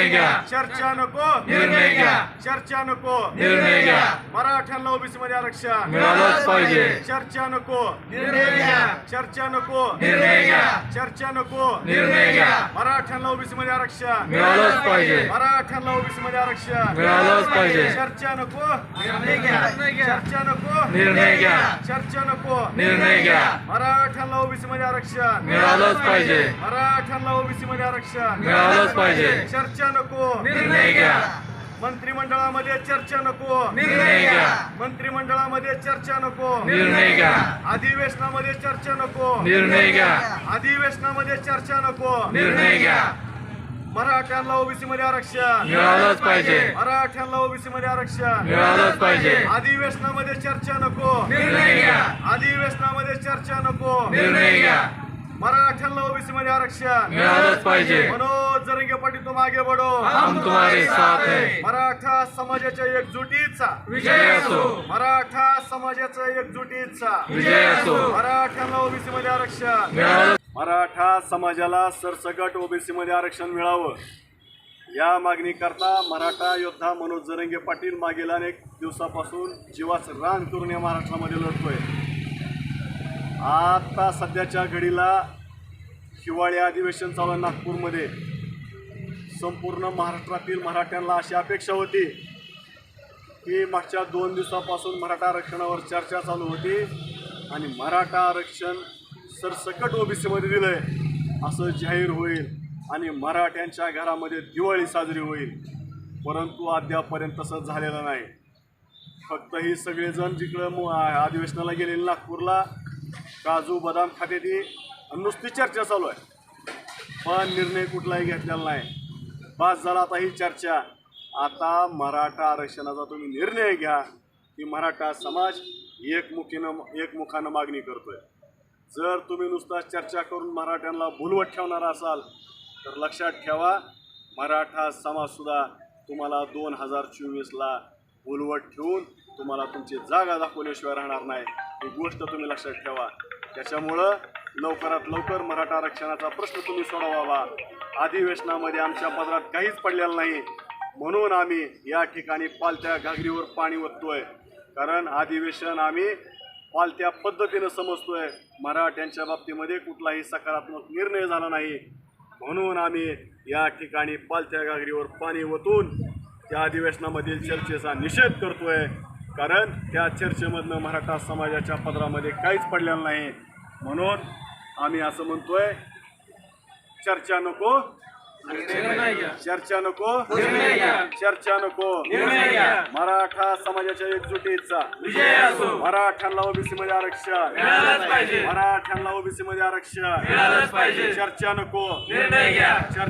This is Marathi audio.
निर्णय घ्या चर्चा नको निर्णय घ्या चर्चा नको निर्णय घ्या मराठ्यांना ओबीसी मध्ये आरक्षण मिळालंच पाहिजे चर्चा नको निर्णय घ्या चर्चा नको निर्णय घ्या चर्चा नको निर्णय घ्या मराठ्यांना ओबीसी मध्ये आरक्षण मिळालंच पाहिजे मराठ्यांना ओबीसी मध्ये आरक्षण मिळालंच पाहिजे चर्चा नको निर्णय घ्या चर्चा नको निर्णय घ्या चर्चा नको निर्णय घ्या मराठ्यांना ओबीसी मध्ये आरक्षण मिळालंच पाहिजे मराठ्यांना ओबीसी मध्ये आरक्षण मिळालंच पाहिजे चर्चा नको. निर्णय घ्या. मंत्रिमंडळामध्ये चर्चा नको. निर्णय घ्या. मंत्रिमंडळामध्ये चर्चा नको. निर्णय घ्या. अधिवेशनामध्ये चर्चा नको. निर्णय घ्या. अधिवेशनामध्ये चर्चा नको. निर्णय घ्या. मराठ्यांना ओबीसी मध्ये आरक्षण. मिळालंच पाहिजे. मराठ्यांना ओबीसी मध्ये आरक्षण. मिळालंच पाहिजे. अधिवेशनामध्ये चर्चा नको. निर्णय घ्या. अधिवेशनामध्ये चर्चा नको. निर्णय घ्या. मराठ्यांना ओबीसी मध्ये आरक्षण. मिळालंच पाहिजे. मनोज जरंगे पाटील बढो हम तुम्हारे साथ है. मराठा समाजाच्या एकजुटीचा. विजय असो. मराठा समाजाच्या एकजुटीचा. विजय असो. मराठ्यांना ओबीसी मध्ये आरक्षण. मिळालं. मराठा समाजाला सरसकट ओबीसी मध्ये आरक्षण मिळावं. या मागणीकरता मराठा योद्धा मनोज जरंगे पाटील मागील अनेक दिवसापासून जीवाचं रान करून या महाराष्ट्रामध्ये लढतोय. आता सध्याच्या घडीला हिवाळी अधिवेशन चालू आहे नागपूरमध्ये. संपूर्ण महाराष्ट्रातील मराठ्यांना अशी अपेक्षा होती की मागच्या दोन दिवसापासून मराठा आरक्षणावर चर्चा चालू होती आणि मराठा आरक्षण सरसकट ओबीसीमध्ये दिलं आहे असं जाहीर होईल आणि मराठ्यांच्या घरामध्ये दिवाळी साजरी होईल. परंतु अद्यापपर्यंत तसं झालेलं नाही. फक्त ही सगळेजण जिकडं मु- अधिवेशनाला गेलेले नागपूरला काजू बदाम खात्याची नुसती चर्चा चालू आहे. पण निर्णय कुठलाही घेतलेला नाही. बस झाला आता ही चर्चा. आता मराठा आरक्षणाचा तुम्ही निर्णय घ्या की मराठा समाज एकमुखीनं एकमुखानं मागणी करतोय. जर तुम्ही नुसता चर्चा करून मराठ्यांना भुलवत ठेवणार असाल तर लक्षात ठेवा मराठा समाजसुद्धा तुम्हाला दोन हजार चोवीसला भुलवट ठेवून तुम्हाला तुमची जागा दाखवल्याशिवाय राहणार नाही. ही गोष्ट तुम्ही लक्षात ठेवा. त्याच्यामुळं लवकरात लवकर मराठा आरक्षणाचा प्रश्न तुम्ही सोडवावा. अधिवेशनामध्ये आमच्या पदरात काहीच पडलेलं नाही. म्हणून आम्ही या ठिकाणी पालत्या घागरीवर पाणी ओततोय. कारण अधिवेशन आम्ही पालत्या पद्धतीनं समजतोय. मराठ्यांच्या बाबतीमध्ये कुठलाही सकारात्मक निर्णय झाला नाही. म्हणून आम्ही या ठिकाणी पालत्या घागरीवर पाणी ओतून त्या अधिवेशनामधील चर्चेचा निषेध करतोय. कारण त्या चर्चेमधनं मराठा समाजाच्या पदरामध्ये काहीच पडलेलं नाही. म्हणून आम्ही असं म्हणतोय चर्चा नको. चर्चा नको. चर्चा नको. मराठा समाजाच्या एकजुटीचा. मराठ्यांना ओबीसी मध्ये आरक्षण. मराठ्यांना ओबीसी मध्ये आरक्षण. चर्चा नको. चर्चा